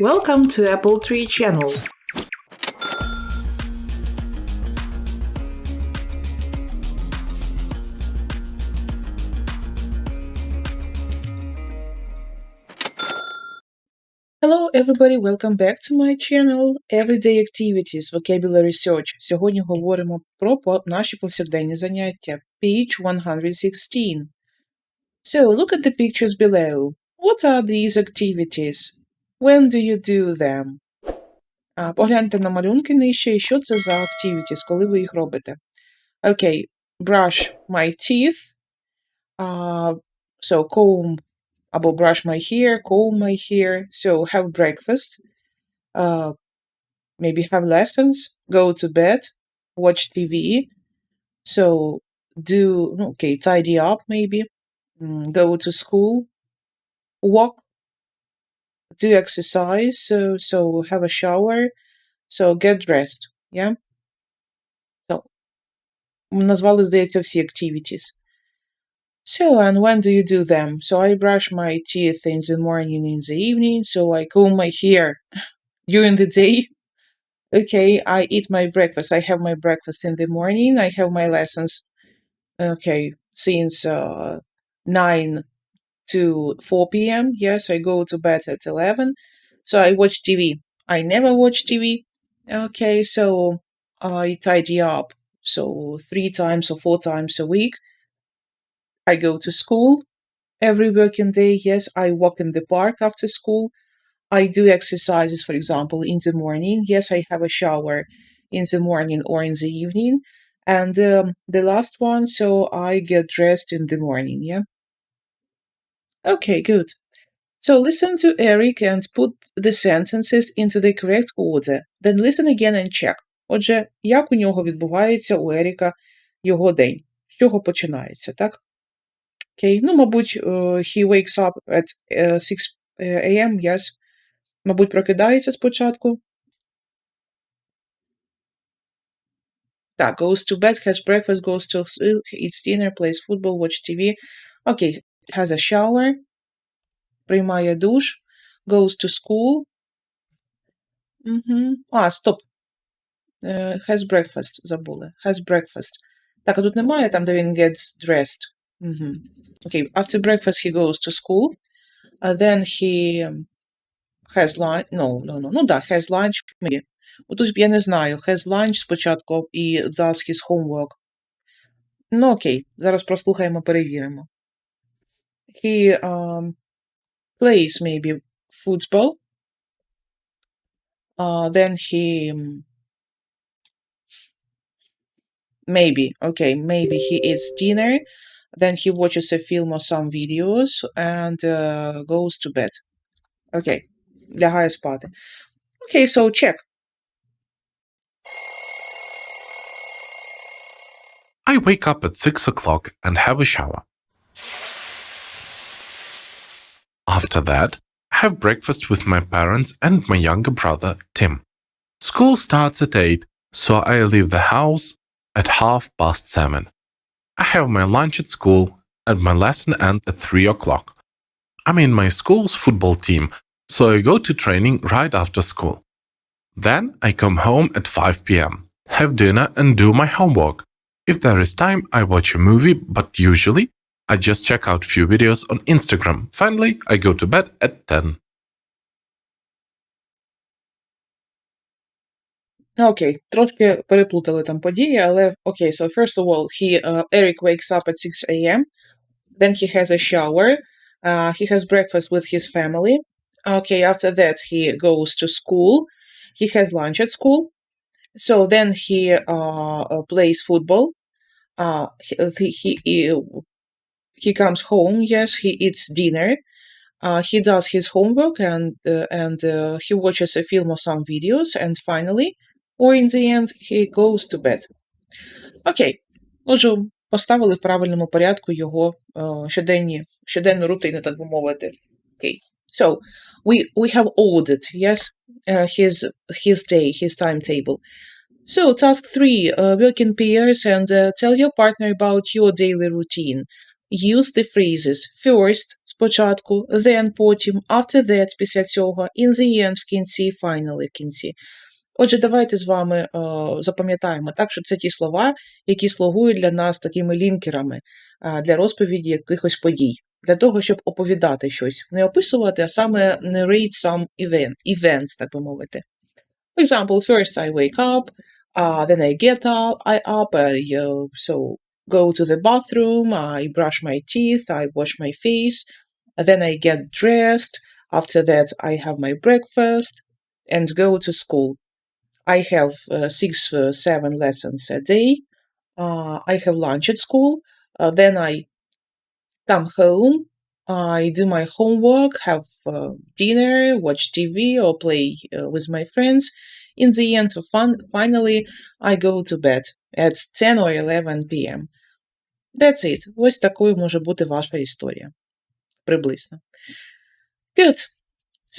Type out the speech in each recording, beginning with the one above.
Welcome to Apple Tree channel. Hello everybody, welcome back to my channel Everyday Activities Vocabulary Search. Сьогодні говоримо про по- наші повсякденні заняття. Page 116. So, look at the pictures below. What are these activities? When do you do them? А, Погляньте на малюнки нижче, і що це за activities, коли ви їх робите. Okay, brush my teeth. Uh, so, comb або brush my hair, comb my hair. So, have breakfast. Uh, maybe have lessons, go to bed, watch TV. So, do, ну, okay, tidy up maybe, mm, go to school, walk, do exercise, so, so have a shower, so get dressed, yeah? So, назвали, здається, всі activities. So, and when do you do them? So, I brush my teeth in the morning, in the evening, so I comb my hair during the day. Okay, I eat my breakfast. I have my breakfast in the morning. I have my lessons, okay, since uh, 9 to 4 p.m. Yes, I go to bed at 11. So I watch TV. I never watch TV. Okay, so I tidy up. So three times or four times a week. I go to school every working day. Yes, I walk in the park after school. I do exercises, for example, in the morning. Yes, I have a shower in the morning or in the evening. And um, the last one, so I get dressed in the morning. Yeah. Okay, good. So listen to Eric and put the sentences into the correct order. Then listen again and check. Отже, як у нього відбувається у Еріка його день? З чого починається, так? Окей, ну, мабуть, е, he wakes up at е, 6 a.m., yes. Мабуть, прокидається спочатку. Так, goes to bed, has breakfast, goes to sleep, eats dinner, plays football, watch TV. Окей, has a shower, приймає душ, goes to school. Угу. А, стоп. Е, has breakfast, забули. Has breakfast. Так, а тут немає там, де він gets dressed. Угу. Окей, after breakfast he goes to school. Uh, then he um, has lunch. No, no, no. Ну да, has lunch. Maybe. Отут я не знаю. Has lunch спочатку і does his homework. Ну окей, зараз прослухаємо, перевіримо. He um, plays maybe football. Uh, then he um, maybe okay maybe he eats dinner then he watches a film or some videos and uh, goes to bed okay лягає спати okay so check I wake up at 6 o'clock and have a shower. After that, I have breakfast with my parents and my younger brother, Tim. School starts at 8, so I leave the house at half past 7. I have my lunch at school and my lesson ends at 3 o'clock. I'm in my school's football team, so I go to training right after school. Then I come home at 5 pm, have dinner, and do my homework. If there is time, I watch a movie, but usually I just check out few videos on Instagram. Finally, I go to bed at 10. Окей, трошки переплутали там події, але окей, so first of all, he, uh, Eric wakes up at 6 a.m., then he has a shower, uh, he has breakfast with his family. Okay, after that, he goes to school, he has lunch at school, so then he uh, uh, plays football, uh, he, he, he, he comes home, yes, he eats dinner, uh, he does his homework and, uh, and uh, he watches a film or some videos, and finally, or in the end he goes to bed. Окей. Отже, поставили в правильному порядку його е, щоденні, щоденну рутину, так би мовити. Окей. So, we, we have ordered, yes, uh, his, his day, his timetable. So, task three, uh, work in pairs and uh, tell your partner about your daily routine. Use the phrases first – спочатку, then – потім, after that – після цього, in the end – в кінці, finally – в кінці. Отже, давайте з вами е, запам'ятаємо так, що це ті слова, які слугують для нас такими лінкерами е, для розповіді якихось подій, для того, щоб оповідати щось, не описувати, а саме narrate some event, events, так би мовити. For example, first I wake up, uh, then I get up, I up, I uh, so go to the bathroom, I brush my teeth, I wash my face, then I get dressed. After that, I have my breakfast and go to school. I have uh, six, uh, seven lessons a day. Uh, I have lunch at school. Uh, then I come home. I do my homework, have uh, dinner, watch TV, or play uh, with my friends. In the end, fun, finally, I go to bed at 10 or 11 p.m. That's it. Ось такою може бути ваша історія. Приблизно. Good.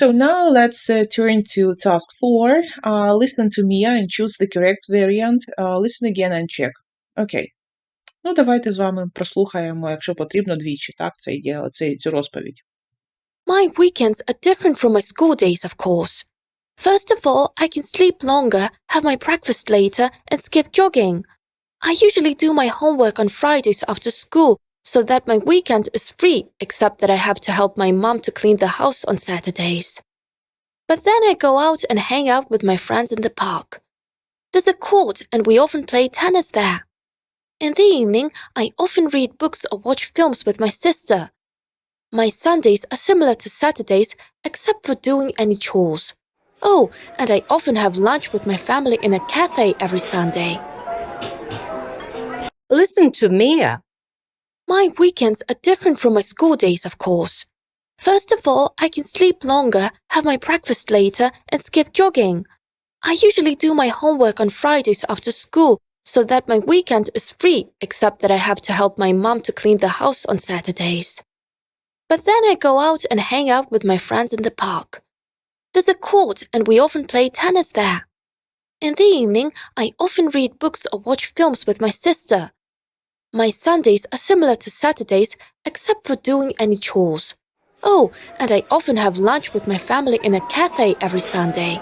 So now let's uh, turn to task 4. Uh, listen to Mia and choose the correct variant. Uh, listen again and check. Окей. Ну, давайте з вами прослухаємо, якщо потрібно, двічі, так, цей, діал- цей, цю розповідь. My weekends are different from my school days, of course. First of all, I can sleep longer, have my breakfast later, and skip jogging. I usually do my homework on Fridays after school so that my weekend is free, except that I have to help my mom to clean the house on Saturdays. But then I go out and hang out with my friends in the park. There's a court, and we often play tennis there. In the evening, I often read books or watch films with my sister. My Sundays are similar to Saturdays, except for doing any chores. Oh, and I often have lunch with my family in a cafe every Sunday. Listen to Mia. My weekends are different from my school days, of course. First of all, I can sleep longer, have my breakfast later, and skip jogging. I usually do my homework on Fridays after school so that my weekend is free, except that I have to help my mom to clean the house on Saturdays. But then I go out and hang out with my friends in the park. There's a court, and we often play tennis there. In the evening, I often read books or watch films with my sister. My Sundays are similar to Saturdays, except for doing any chores. Oh, and I often have lunch with my family in a cafe every Sunday.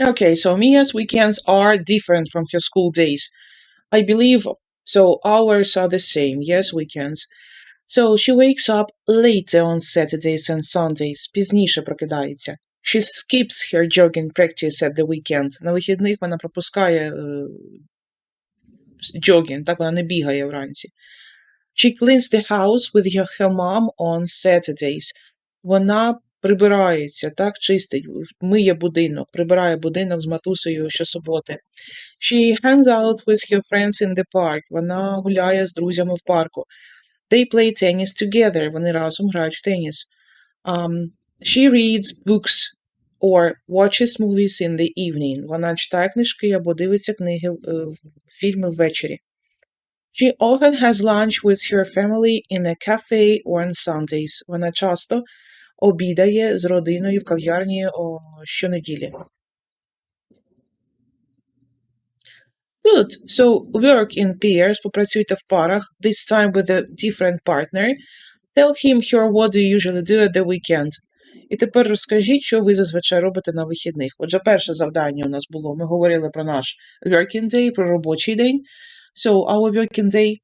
Okay, so Mia's weekends are different from her school days. I believe so. Ours are the same. Yes, weekends. So she wakes up later on Saturdays and Sundays. Пізніше прокидається. She skips her jogging practice at the weekend. На вихідних вона пропускає е, джогінг, так вона не бігає вранці. She cleans the house with her, her mom on Saturdays. Вона прибирається, так, чистить, миє будинок, прибирає будинок з матусею щосуботи. She hangs out with her friends in the park. Вона гуляє з друзями в парку. They play tennis together. Вони разом грають в теніс. Um, she reads books or watches movies in the evening. Вона читає книжки або дивиться книги, е, фільми ввечері. She often has lunch with her family in a cafe or on Sundays. Вона часто обідає з родиною в кав'ярні щонеділі. Good. So work in pairs, попрацюйте в парах, this time with a different partner. Tell him her what do you usually do at the weekend. І тепер розкажіть, що ви зазвичай робите на вихідних. Отже, перше завдання у нас було. Ми говорили про наш working day, про робочий день. So, our working day.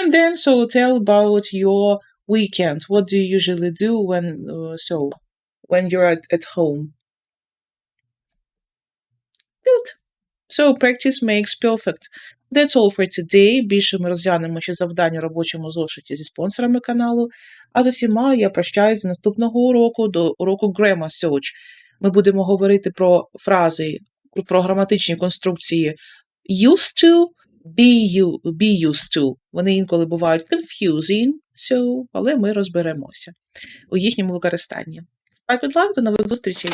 And then, so tell about your weekend. What do you usually do when, uh, so, when you're at, at home? Good. So, practice makes perfect. That's all for today. Більше ми розглянемо ще завдання робочому зошиті зі спонсорами каналу. А з усіма я прощаюсь до наступного уроку, до уроку Grammar Search. Ми будемо говорити про фрази, про граматичні конструкції used to, be, you, be used to. Вони інколи бувають confusing, so, але ми розберемося у їхньому використанні. Bye, good luck, до нових зустрічей!